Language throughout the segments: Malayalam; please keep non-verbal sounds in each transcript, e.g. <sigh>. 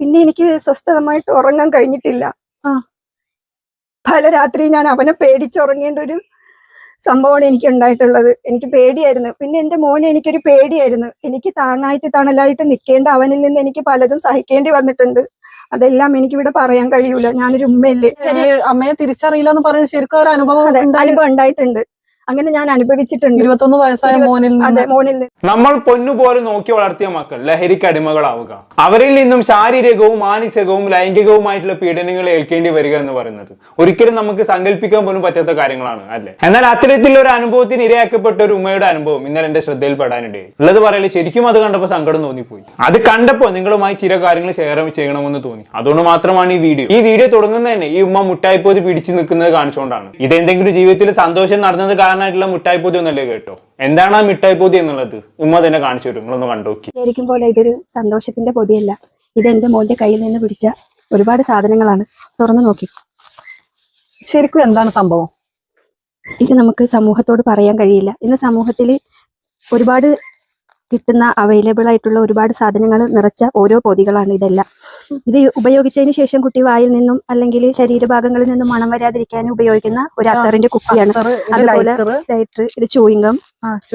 പിന്നെ എനിക്ക് സ്വസ്ഥതമായിട്ട് ഉറങ്ങാൻ കഴിഞ്ഞിട്ടില്ല. ആ. പല രാത്രി ഞാൻ അവനെ പേടിച്ചുറങ്ങേണ്ട ഒരു സംഭവമാണ് എനിക്ക് ഉണ്ടായിട്ടുള്ളത്. എനിക്ക് പേടിയായിരുന്നു. പിന്നെ എന്റെ മോന് എനിക്കൊരു പേടിയായിരുന്നു. എനിക്ക് താങ്ങായിട്ട് തണലായിട്ട് നിൽക്കേണ്ട അവനിൽ നിന്ന് എനിക്ക് പലതും സഹിക്കേണ്ടി വന്നിട്ടുണ്ട്. അതെല്ലാം എനിക്കിവിടെ പറയാൻ കഴിയൂല. ഞാനൊരു ഉമ്മയല്ലേ. അമ്മയെ തിരിച്ചറിയില്ല എന്ന് പറയുന്നത് ശരിക്കും. അനുഭവം ഉണ്ടായിട്ടുണ്ട്. അങ്ങനെ ഞാൻ അനുഭവിച്ചിട്ടുണ്ട്. ഇരുപത്തൊന്ന് വയസ്സായ മോനിൽ അതെ മോനിൽ നമ്മൾ പൊന്നുപോലെ നോക്കി വളർത്തിയ മക്കൾ ലഹരിക്ക് അടിമകളാവുക. അവരിൽ നിന്നും ശാരീരികവും മാനസികവും ലൈംഗികവുമായിട്ടുള്ള പീഡനങ്ങൾ ഏൽക്കേണ്ടി വരിക എന്ന് പറയുന്നത് ഒരിക്കലും നമുക്ക് സങ്കല്പിക്കാൻ പോലും പറ്റാത്ത കാര്യങ്ങളാണ് അല്ലെ? എന്നാൽ അത്തരത്തിലുള്ള ഒരു അനുഭവത്തിന് ഇരയാക്കപ്പെട്ട ഒരു ഉമ്മയുടെ അനുഭവം ഇന്നലെ എന്റെ ശ്രദ്ധയിൽപ്പെടാനിടയായി. ഉള്ളത് പറയൽ ശരിക്കും അത് കണ്ടപ്പോൾ സങ്കടം തോന്നിപ്പോയി. അത് കണ്ടപ്പോൾ നിങ്ങളുമായി ചില കാര്യങ്ങൾ ഷെയർ ചെയ്യണമെന്ന് തോന്നി. അതുകൊണ്ട് മാത്രമാണ് ഈ വീഡിയോ. ഈ വീഡിയോ തുടങ്ങുന്നത് തന്നെ ഈ ഉമ്മ മുട്ടായിപ്പോതി പിടിച്ചു നിൽക്കുന്നത് കാണിച്ചുകൊണ്ടാണ്. ഇതെന്തെങ്കിലും ജീവിതത്തിൽ സന്തോഷം നടന്നത് കാരണമായിട്ടുള്ള പൊതി ഒന്നല്ലേ കേട്ടോ? എന്താണ് ആ മിഠായി പൊതി എന്നുള്ളത്? ഉമ്മ തന്നെ കാണിച്ചു തരും. നിങ്ങളൊന്ന് കണ്ടോക്കി ശരിക്കും പോലെ ഇതൊരു സന്തോഷത്തിന്റെ പൊതിയല്ല. ഇത് എന്റെ മോന്റെ കയ്യിൽ നിന്ന് പിടിച്ച ഒരുപാട് സാധനങ്ങളാണ്. തുറന്നു നോക്കി. ശരിക്കും എന്താണ് സംഭവം? ഇത് നമുക്ക് സമൂഹത്തോട് പറയാൻ കഴിയില്ല. ഇന്ന് സമൂഹത്തിൽ ഒരുപാട് കിട്ടുന്ന അവൈലബിൾ ആയിട്ടുള്ള ഒരുപാട് സാധനങ്ങൾ നിറച്ച ഓരോ പൊതികളാണ് ഇതെല്ലാം. ഇത് ഉപയോഗിച്ചതിന് ശേഷം കുട്ടി വായിൽ നിന്നും അല്ലെങ്കിൽ ശരീരഭാഗങ്ങളിൽ നിന്നും മണം വരാതിരിക്കാൻ ഉപയോഗിക്കുന്ന ഒരു അത്തറിന്റെ കുപ്പിയാണ്. അതുപോലെ ലൈറ്റർ ഇത് ചൂയിങ്കം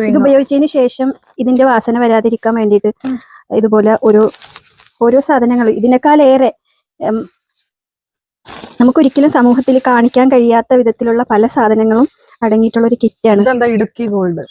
ഇത് ഉപയോഗിച്ചതിന് ശേഷം ഇതിന്റെ വാസന വരാതിരിക്കാൻ വേണ്ടിയിട്ട് ഇതുപോലെ ഒരു ഓരോ സാധനങ്ങൾ ഇതിനേക്കാളേറെ നമുക്കൊരിക്കലും സമൂഹത്തിൽ കാണിക്കാൻ കഴിയാത്ത വിധത്തിലുള്ള പല സാധനങ്ങളും അടങ്ങിയിട്ടുള്ള ഒരു കിറ്റാണ്. ഇതെന്താ Idukki gold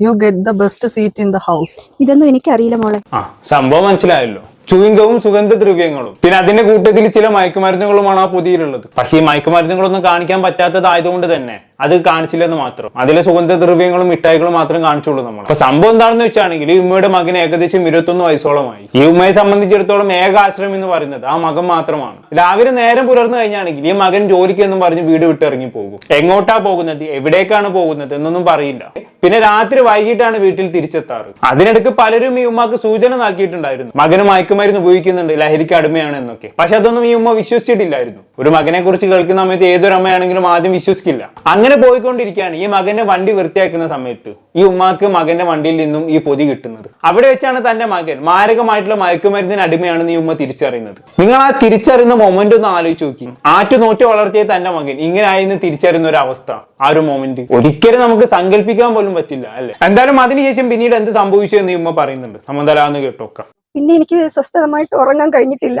you get the best seat in the house ഇതൊന്നും എനിക്കറിയില്ല മോളെ. ആ സംഭവം മനസ്സിലായല്ലോ. ചുവിങ്കവും സുഗന്ധദ്രവ്യങ്ങളും. പിന്നെ അതിന്റെ കൂട്ടത്തിൽ ചില മയക്കുമരുന്നുകളുമാണ് ആ പൊതിയിലുള്ളത്. പക്ഷേ ഈ മയക്കുമരുന്നുകളൊന്നും കാണിക്കാൻ പറ്റാത്തതായതുകൊണ്ട് തന്നെ അത് കാണിച്ചില്ലെന്ന് മാത്രം. അതിലെ സുഗന്ധദ്രവ്യങ്ങളും മിഠായികളും മാത്രം കാണിച്ചുള്ളൂ നമ്മൾ അപ്പൊ സംഭവം എന്താണെന്ന് വെച്ചാണെങ്കിൽ ഈ ഉമ്മയുടെ മകൻ ഏകദേശം ഇരുപത്തൊന്ന് വയസ്സോളമായി. ഈ ഉമ്മയെ സംബന്ധിച്ചിടത്തോളം ഏക ആശ്രയം എന്ന് പറയുന്നത് ആ മകൻ മാത്രമാണ്. രാവിലെ നേരം പുലർന്നു കഴിഞ്ഞാണെങ്കിൽ ഈ മകൻ ജോലിക്ക് എന്നും പറഞ്ഞ് വീട് വിട്ട് ഇറങ്ങി പോകും. എങ്ങോട്ടാ പോകുന്നത്? എവിടേക്കാണ് പോകുന്നത്? എന്നൊന്നും പറയില്ല. പിന്നെ രാത്രി വൈകിട്ടാണ് വീട്ടിൽ തിരിച്ചെത്താറ്. അതിനിടയ്ക്ക് പലരും ഈ ഉമ്മക്ക് സൂചന നൽകിയിട്ടുണ്ടായിരുന്നു. മകന് മയക്കുമരുന്ന് ഉപയോഗിക്കുന്നുണ്ട് ലഹരിക്ക് അടിമയാണ് എന്നൊക്കെ. പക്ഷെ അതൊന്നും ഈ ഉമ്മ വിശ്വസിച്ചിട്ടില്ലായിരുന്നു. ഒരു മകനെ കുറിച്ച് കേൾക്കുന്ന സമയത്ത് ഏതൊരു അമ്മയാണെങ്കിലും ആദ്യം വിശ്വസിക്കില്ല. അങ്ങനെ പോയിക്കൊണ്ടിരിക്കുകയാണ് ഈ മകന്റെ വണ്ടി വൃത്തിയാക്കുന്ന സമയത്ത്. ഈ ഉമ്മാക്ക് മകന്റെ വണ്ടിയിൽ നിന്നും ഈ പൊതി കിട്ടുന്നത്. അവിടെ വെച്ചാണ് തന്റെ മകൻ മാരകമായിട്ടുള്ള മയക്കുമരുന്നിന് അടിമയാണെന്ന് ഈ ഉമ്മ തിരിച്ചറിയുന്നത്. നിങ്ങൾ ആ തിരിച്ചറിയുന്ന മൊമെന്റ് ഒന്ന് ആലോചിച്ച് നോക്കി. ആറ്റു നോറ്റി വളർത്തിയ തന്റെ മകൻ ഇങ്ങനെ ആയിരുന്നു തിരിച്ചറിയുന്ന ഒരു അവസ്ഥ. ആ ഒരു മൊമെന്റ് ഒരിക്കലും നമുക്ക് സങ്കല്പിക്കാൻ പോലും പറ്റില്ല അല്ലെ? എന്തായാലും അതിനുശേഷം പിന്നീട് എന്ത് സംഭവിച്ചു എന്ന് ഈ ഉമ്മ പറയുന്നുണ്ട്. നമ്മൾ എന്തായാലും കേട്ടോക്കാം. പിന്നെ എനിക്ക് സ്വസ്ഥതമായിട്ട് ഉറങ്ങാൻ കഴിഞ്ഞിട്ടില്ല.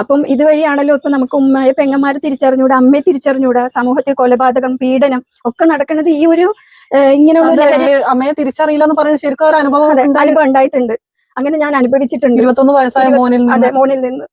അപ്പം ഇതുവഴിയാണല്ലോ ഇപ്പൊ നമുക്ക് ഉമ്മയെ പെങ്ങന്മാരെ തിരിച്ചറിഞ്ഞൂടെ അമ്മയെ തിരിച്ചറിഞ്ഞൂടെ സമൂഹത്തെ കൊലപാതകം പീഡനം ഒക്കെ നടക്കുന്നത് ഈ ഒരു ഇങ്ങനെയുള്ള അമ്മയെ തിരിച്ചറിയില്ല എന്ന് പറയുന്നത് ശരിക്കും ഒരു അനുഭവം ഉണ്ടായിട്ടുണ്ട്. അങ്ങനെ ഞാൻ അനുഭവിച്ചിട്ടുണ്ട്. ഇരുപത്തൊന്ന് വയസ്സായ മോനിൽ അതെ മോനിൽ നിന്ന്.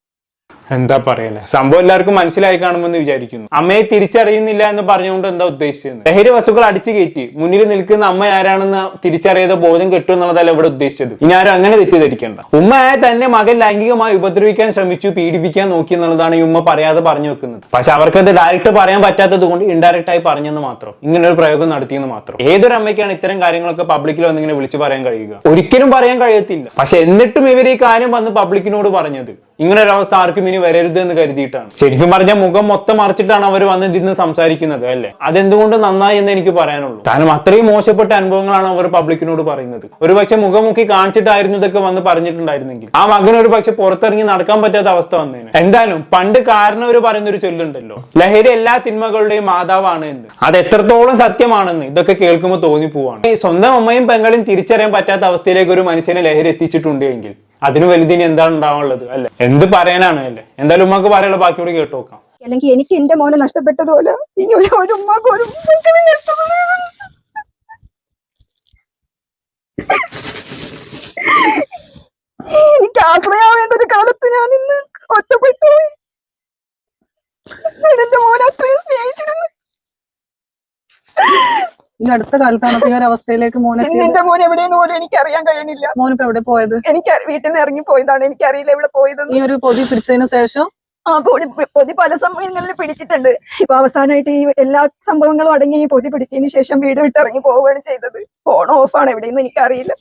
എന്താ പറയല്ലേ സംഭവം എല്ലാവർക്കും മനസ്സിലായി കാണുമെന്ന് വിചാരിക്കുന്നു. അമ്മയെ തിരിച്ചറിയുന്നില്ല എന്ന് പറഞ്ഞുകൊണ്ട് എന്താ ഉദ്ദേശിച്ചത് ലഹരി വസ്തുക്കൾ അടിച്ചു കയറ്റി മുന്നിൽ നിൽക്കുന്ന അമ്മ ആരാണെന്ന് തിരിച്ചറിയാതെ ബോധം കിട്ടും എന്നുള്ളതല്ല ഇവിടെ ഉദ്ദേശിച്ചത്. ഇനി ആരും അങ്ങനെ തെറ്റിദ്ധരിക്കേണ്ട. ഉമ്മയായ തന്നെ മകൻ ലൈംഗികമായി ഉപദ്രവിക്കാൻ ശ്രമിച്ചു പീഡിപ്പിക്കാൻ നോക്കി എന്നുള്ളതാണ് ഈ ഉമ്മ പറയാതെ പറഞ്ഞു വെക്കുന്നത്. പക്ഷെ അവർക്കത് ഡയറക്റ്റ് പറയാൻ പറ്റാത്തത് കൊണ്ട് ഇൻഡയറക്റ്റ് ആയി പറഞ്ഞെന്ന് മാത്രം ഇങ്ങനെ ഒരു പ്രയോഗം നടത്തിയെന്ന് മാത്രം. ഏതൊരു അമ്മയ്ക്കാണ് ഇത്തരം കാര്യങ്ങളൊക്കെ പബ്ലിക്കിൽ വന്നിങ്ങനെ വിളിച്ചു പറയാൻ കഴിയുക? ഒരിക്കലും പറയാൻ കഴിയത്തില്ല. പക്ഷെ എന്നിട്ടും ഇവർ ഈ കാര്യം വന്ന് പബ്ലിക്കിനോട് പറഞ്ഞത്. ഇങ്ങനെ ഒരു ആർക്കും ഇനി വരരുത് എന്ന് കരുതിയിട്ടാണ്. ശരിക്കും പറഞ്ഞാൽ മുഖം മൊത്തം മറിച്ചിട്ടാണ് അവർ വന്നിരുന്ന് സംസാരിക്കുന്നത് അല്ലേ? അതെന്തുകൊണ്ട് നന്നായി എന്ന് എനിക്ക് പറയാനുള്ളൂ. കാരണം അത്രയും മോശപ്പെട്ട അനുഭവങ്ങളാണ് അവർ പബ്ലിക്കിനോട് പറയുന്നത്. ഒരു പക്ഷെ മുഖമുക്കി കാണിച്ചിട്ടായിരുന്നു ഇതൊക്കെ വന്ന് പറഞ്ഞിട്ടുണ്ടായിരുന്നെങ്കിൽ. ആ മകൻ ഒരു പക്ഷെ പുറത്തിറങ്ങി നടക്കാൻ പറ്റാത്ത അവസ്ഥ വന്നേനെ. എന്തായാലും പണ്ട് കാരണവർ പറയുന്ന ഒരു ചൊല്ലുണ്ടല്ലോ ലഹരി എല്ലാ തിന്മകളുടെയും മാതാവാണ് എന്ന്. അത് എത്രത്തോളം സത്യമാണെന്ന് ഇതൊക്കെ കേൾക്കുമ്പോൾ തോന്നിപ്പോവാണ്. സ്വന്തം അമ്മയും പെങ്ങളും തിരിച്ചറിയാൻ പറ്റാത്ത അവസ്ഥയിലേക്ക് ഒരു മനുഷ്യനെ ലഹരി എത്തിച്ചിട്ടുണ്ട് എങ്കിൽ അതിന് വലുതിന് എന്താണ് ഉണ്ടാവാനുള്ളത് അല്ലെ? എന്ത് പറയാനാണ് അല്ലേ? എന്തായാലും ഉമ്മക്ക് പറയാനുള്ള ബാക്കിയോട് കേട്ടു നോക്കാം. അല്ലെങ്കിൽ എനിക്ക് എന്റെ മോനെ നഷ്ടപ്പെട്ടതുപോലെ ഇനി ഒരു ഒരു മക്കളെ നഷ്ടപ്പെടുന്നത് എനിക്ക് ആശ്രയാവേണ്ട ഒരു കാലത്ത് ഞാൻ ഇന്ന് ഒറ്റപ്പെട്ടു പോയി ഞാൻ എന്റെ മോനെ അത്രയും സ്നേഹിച്ചിരുന്നു ഈ അടുത്ത കാലത്താണ് ഈ ഒരു അവസ്ഥയിലേക്ക് മോനെ നിന്റെ എന്റെ മോൻ എവിടെയെന്ന് പോലും എനിക്ക് അറിയാൻ കഴിയണില്ല. മോനിപ്പോ എവിടെ പോയത്? എനിക്ക് വീട്ടിൽ നിന്ന് ഇറങ്ങി പോയതാണ്. എനിക്ക് അറിയില്ല എവിടെ പോയത് ഈ ഒരു പൊതി പിടിച്ചതിന് ശേഷം? ആ പൊടി പൊതി പല സമയങ്ങളിൽ പിടിച്ചിട്ടുണ്ട്. ഇപ്പൊ അവസാനമായിട്ട് ഈ എല്ലാ സംഭവങ്ങളും അടങ്ങി ഈ പൊതി പിടിച്ചതിന് ശേഷം വീട് വിട്ട് ഇറങ്ങി പോവുകയാണ് ചെയ്തത്. ഫോൺ ഓഫാണ് എവിടെയെന്ന് എനിക്കറിയില്ല.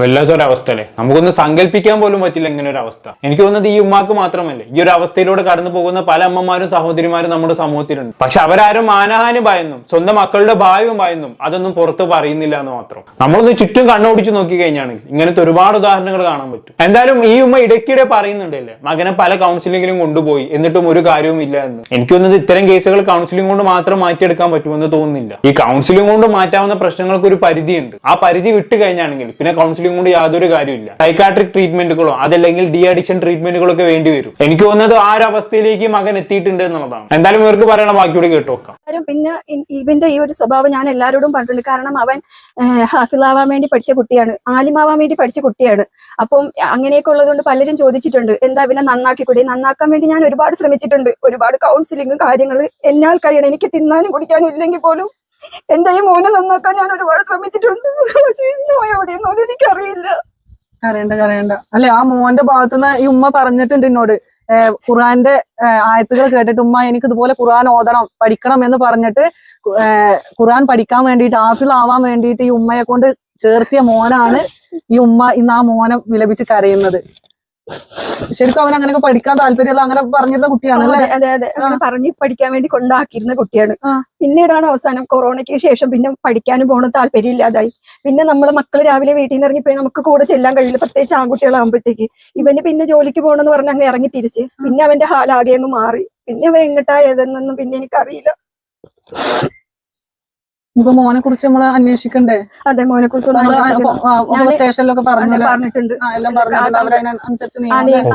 വല്ലാത്തൊരവസ്ഥ അല്ലേ നമുക്കൊന്ന് സങ്കല്പിക്കാൻ പോലും പറ്റില്ല ഇങ്ങനെ ഒരു അവസ്ഥ എനിക്ക് തോന്നുന്നത് ഈ ഉമ്മാക്ക് മാത്രമല്ല? ഈ ഒരു അവസ്ഥയിലൂടെ കടന്നു പോകുന്ന പല അമ്മമാരും സഹോദരിമാരും നമ്മുടെ സമൂഹത്തിലുണ്ട്. പക്ഷെ അവരാരും മാനഹാനി ഭയന്നും സ്വന്തം മക്കളുടെ ഭാവിയും ഭയന്നും അതൊന്നും പുറത്ത് പറയുന്നില്ല എന്ന് മാത്രം. നമ്മളൊന്ന് ചുറ്റും കണ്ണോടിച്ചു നോക്കി കഴിഞ്ഞാണെങ്കിൽ ഇങ്ങനത്തെ ഒരുപാട് ഉദാഹരണങ്ങൾ കാണാൻ പറ്റും. എന്തായാലും ഈ ഉമ്മ ഇടയ്ക്കിടെ പറയുന്നുണ്ടല്ലേ മകനെ പല കൗൺസിലിങ്ങിലും കൊണ്ടുപോയി എന്നിട്ടും ഒരു കാര്യവും ഇല്ല എന്ന്. എനിക്ക് തോന്നുന്നത് ഇത്തരം കേസുകൾ കൗൺസിലിംഗ് കൊണ്ട് മാത്രം മാറ്റിയെടുക്കാൻ പറ്റുമെന്ന് തോന്നുന്നില്ല. ഈ കൗൺസിലിംഗ് കൊണ്ട് മാറ്റാവുന്ന പ്രശ്നങ്ങൾക്ക് ഒരു പരിധിയുണ്ട്. ആ പരിധി വിട്ട് കഴിഞ്ഞാണെങ്കിൽ പിന്നെ കൗൺസിലിംഗ് കൊണ്ട് യാതൊരു കാര്യമില്ല സൈക്കാട്രിക് ട്രീറ്റ്മെന്റുകളോ അതല്ലെങ്കിൽ ഡി അഡിക്ഷൻ ട്രീറ്റ്മെന്റുകളൊക്കെ വേണ്ടി വരും. എനിക്ക് തോന്നുന്നത് ആ ഒരു അവസ്ഥയിലേക്ക് മകൻ എത്തിയിട്ടുണ്ട് എന്നുള്ളതാണ്. എന്തായാലും ഇവർക്ക് പറയണ ബാക്കിയോട് കേട്ടു നോക്കാം. പിന്നെ ഇവന്റെ ഈ ഒരു സ്വഭാവം ഞാൻ എല്ലാവരോടും പറഞ്ഞിട്ടുണ്ട്. കാരണം അവൻ ഹാഫിലാവാൻ വേണ്ടി പഠിച്ച കുട്ടിയാണ്. ആലിമാവാൻ വേണ്ടി പഠിച്ച കുട്ടിയാണ്. അപ്പം അങ്ങനെയൊക്കെ ഉള്ളതുകൊണ്ട് പലരും ചോദിച്ചിട്ടുണ്ട്. എന്താ ഇവനെ കൂടി നന്നാക്കാൻ വേണ്ടി ഞാൻ ഒരുപാട് ശ്രമിച്ചിട്ടുണ്ട്. ഒരുപാട് കൗൺസിലിംഗ് കാര്യങ്ങൾ എന്നാൽ കഴിയണം എനിക്ക് തിന്നാനും കുടിക്കാനും ഇല്ലെങ്കിൽ പോലും എന്റെ ഈ മോനെ നന്നാക്കാൻ ഞാൻ ഒരുപാട് ശ്രമിച്ചിട്ടുണ്ട്. പക്ഷേ ഇന്നോ എവിടെയെന്നോലും എനിക്കറിയില്ല. കരയണ്ട കരയണ്ട. അല്ലെ ആ മോന്റെ ഭാഗത്തുനിന്ന് ഈ ഉമ്മ പറഞ്ഞിട്ടുണ്ട് എന്നോട്. ഖുർആാന്റെ ആയത്തുകൾ കേട്ടിട്ട് ഉമ്മ എനിക്ക് ഇതുപോലെ ഖുർആൻ ഓതണം പഠിക്കണം എന്ന് പറഞ്ഞിട്ട് ഖുർആൻ പഠിക്കാൻ വേണ്ടിയിട്ട് ആസിലാവാൻ വേണ്ടിയിട്ട് ഈ ഉമ്മയെ കൊണ്ട് ചേർത്തിയ മോനാണ് ഈ ഉമ്മ ഇന്ന് ആ മോനെ വിലപിച്ച് കരയുന്നത്. ശരിക്കും അവൻ അങ്ങനെയൊക്കെ പഠിക്കാൻ താല്പര്യമുള്ള അങ്ങനെ പറഞ്ഞിരുന്ന കുട്ടിയാണ് അല്ലേ? അതെ അതെ. അങ്ങനെ പറഞ്ഞ് പഠിക്കാൻ വേണ്ടി കൊണ്ടാക്കിയിരുന്ന കുട്ടിയാണ്. പിന്നീടാണ് അവസാനം കൊറോണയ്ക്ക് ശേഷം പിന്നെ പഠിക്കാനും പോകണം താല്പര്യം ഇല്ലാതായി പിന്നെ നമ്മളെ മക്കൾ രാവിലെ വീട്ടിൽ നിന്ന് ഇറങ്ങിപ്പോയി നമുക്ക് കൂടെ ചെല്ലാൻ കഴിയില്ല. പ്രത്യേകിച്ച് ആൺകുട്ടികളാകുമ്പോഴത്തേക്ക്. ഇവന് പിന്നെ ജോലിക്ക് പോകണമെന്ന് പറഞ്ഞ് അങ്ങ് ഇറങ്ങി തിരിച്ച്. പിന്നെ അവന്റെ ഹാലാകെ അങ്ങ് മാറി. പിന്നെ അവൻ എങ്ങട്ടാ ഏതെന്നൊന്നും പിന്നെ എനിക്കറിയില്ല. ഇപ്പൊ മോനെ കുറിച്ച് നമ്മൾ അന്വേഷിക്കണ്ടേ? അതെ മോനെ കുറിച്ച് സ്റ്റേഷനിലൊക്കെ പറഞ്ഞിട്ടുണ്ട്.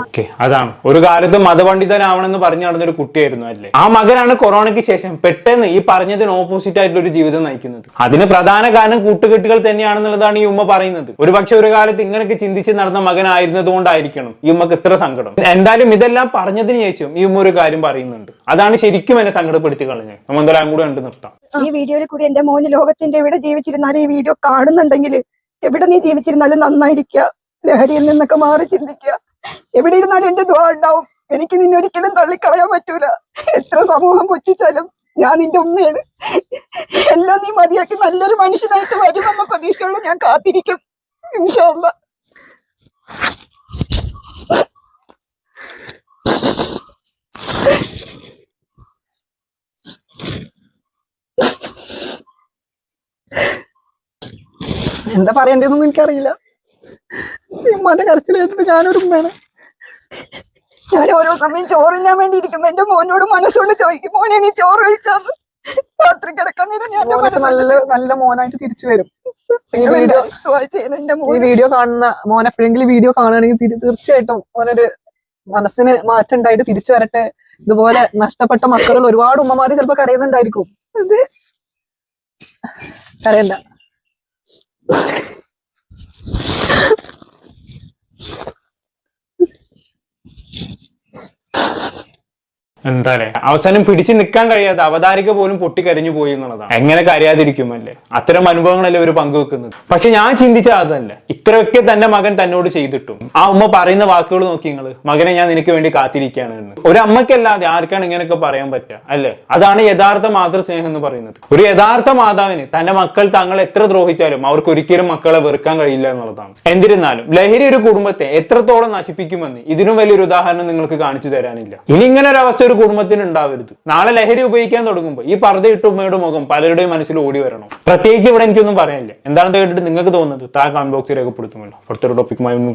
ഓക്കെ അതാണ്. ഒരു കാലത്ത് മതപണ്ഡിതനാവണമെന്ന് പറഞ്ഞു നടന്ന ഒരു കുട്ടിയായിരുന്നു അല്ലേ? ആ മകനാണ് കൊറോണയ്ക്ക് ശേഷം പെട്ടെന്ന് ഈ പറഞ്ഞതിന് ഓപ്പോസിറ്റ് ആയിട്ടുള്ള ഒരു ജീവിതം നയിക്കുന്നത്. അതിന് പ്രധാന കാരണം കൂട്ടുകെട്ടുകൾ തന്നെയാണെന്നുള്ളതാണ് ഈ ഉമ്മ പറയുന്നത്. ഒരു പക്ഷെ ഒരു കാലത്ത് ഇങ്ങനെയൊക്കെ ചിന്തിച്ച് നടന്ന മകനായിരുന്നത് കൊണ്ടായിരിക്കണം ഈ ഉമ്മക്ക് ഇത്ര സങ്കടം. എന്തായാലും ഇതെല്ലാം പറഞ്ഞതിന് ശേഷം ഈ ഉമ്മ ഒരു കാര്യം പറയുന്നുണ്ട്. അതാണ് ശരിക്കും എന്നെ സങ്കടപ്പെടുത്തി കളഞ്ഞത്. നമ്മൾ എന്തായാലും കൂടെ കണ്ടു നിർത്താം. ഈ വീഡിയോയിൽ കൂടി എന്റെ മോന് ലോകത്തിന്റെ എവിടെ ജീവിച്ചിരുന്നാലും ഈ വീഡിയോ കാണുന്നുണ്ടെങ്കിൽ എവിടെ നീ ജീവിച്ചിരുന്നാലും നന്നായിരിക്കുക. ലഹരിയിൽ നിന്നൊക്കെ മാറി ചിന്തിക്കുക. എവിടെ ഇരുന്നാലും എന്റെ ദ്വാ ഉണ്ടാവും. എനിക്ക് നിന്നെ ഒരിക്കലും തള്ളിക്കളയാൻ പറ്റൂല. എത്ര സമൂഹം പൊറ്റിച്ചാലും ഞാൻ നിന്റെ ഉമ്മയാണ്. എല്ലാം നീ മതിയാക്കി നല്ലൊരു മനുഷ്യനായിട്ട് വരുമെന്ന പ്രതീക്ഷയുള്ള ഞാൻ കാത്തിരിക്കും. ഇൻഷാല്ല എന്താ പറയണ്ടതെന്നൊന്നും എനിക്കറിയില്ല. ഉമ്മാന്റെ കരച്ചിൽ കേട്ടിട്ട് ഞാനൊരു ഉമ്മയാണ്. ഞാൻ ഓരോ സമയം ചോറിഞ്ഞാൻ വേണ്ടി ഇരിക്കുമ്പോ എന്റെ മോനോട് മനസ്സുകൊണ്ട് ചോദിക്കും മോനെ നീ ചോറ് കഴിച്ചാന്ന്. രാത്രി കിടക്കാൻ നേരം ഞാൻ നല്ല നല്ല മോനായിട്ട് തിരിച്ചു വരും. ഈ വീഡിയോ കാണുന്ന മോൻ എപ്പോഴെങ്കിലും വീഡിയോ കാണുകയാണെങ്കിൽ തീർച്ചയായിട്ടും മോനൊരു മനസ്സിന് മാറ്റം ഉണ്ടായിട്ട് തിരിച്ചു വരട്ടെ. ഇതുപോലെ നഷ്ടപ്പെട്ട മക്കൾ ഒരുപാട് ഉമ്മമാര് ചിലപ്പോ കരയുന്നുണ്ടായിരിക്കും. അതെ. കരയണ്ട. Okay. <laughs> എന്താ പറയാ അവസാനം പിടിച്ചു നിൽക്കാൻ കഴിയാതെ അവതാരിക പോലും പൊട്ടിക്കരഞ്ഞു പോയി എന്നുള്ളതാണ്. എങ്ങനെ കരയാതിരിക്കും അല്ലേ? അത്തരം അനുഭവങ്ങളല്ലേ ഇവർ പങ്കുവെക്കുന്നത്? പക്ഷെ ഞാൻ ചിന്തിച്ച അതല്ല. ഇത്രയൊക്കെ തന്റെ മകൻ തന്നോട് ചെയ്തിട്ടും. ആ ഉമ്മ പറയുന്ന വാക്കുകൾ നോക്കി നിങ്ങൾ മകനെ ഞാൻ നിനക്ക് വേണ്ടി കാത്തിരിക്കുകയാണ് എന്ന്. ഒരു അമ്മയ്ക്കല്ലാതെ ആർക്കാണ് ഇങ്ങനെയൊക്കെ പറയാൻ പറ്റുക? അല്ലേ? അതാണ് യഥാർത്ഥ മാതൃസ്നേഹം എന്ന് പറയുന്നത്. ഒരു യഥാർത്ഥ മാതാവിന് തന്റെ മക്കൾ തങ്ങൾ എത്ര ദ്രോഹിച്ചാലും അവർക്ക് ഒരിക്കലും മക്കളെ വെറുക്കാൻ കഴിയില്ല എന്നുള്ളതാണ്. എന്നിരുന്നാലും ലഹരി ഒരു കുടുംബത്തെ എത്രത്തോളം നശിപ്പിക്കുമെന്ന് ഇതിനും വലിയൊരു ഉദാഹരണം നിങ്ങൾക്ക് കാണിച്ചു തരാനില്ല. ഇനി ഇങ്ങനെ ഒരു അവസ്ഥ ഒരു കുടുംബത്തിന് ഉണ്ടാവരുത് നാളെ ലഹരി ഉപയോഗിക്കാൻ തുടങ്ങുമ്പോൾ ഈ പർദ്ദയിട്ട് ഉമ്മയുടെ മുഖം പലരുടെയും മനസ്സിൽ ഓടി വരണം. പ്രത്യേകിച്ച് ഇവിടെ എനിക്കൊന്നും പറയാനില്ല. എന്താണെന്ന് കേട്ടിട്ട് നിങ്ങൾക്ക് തോന്നുന്നത് താ കമന്റ് ബോക്സിൽ രേഖപ്പെടുത്തുമല്ലോ. അടുത്തൊരു ടോപ്പിക്കുമായി കാണാം.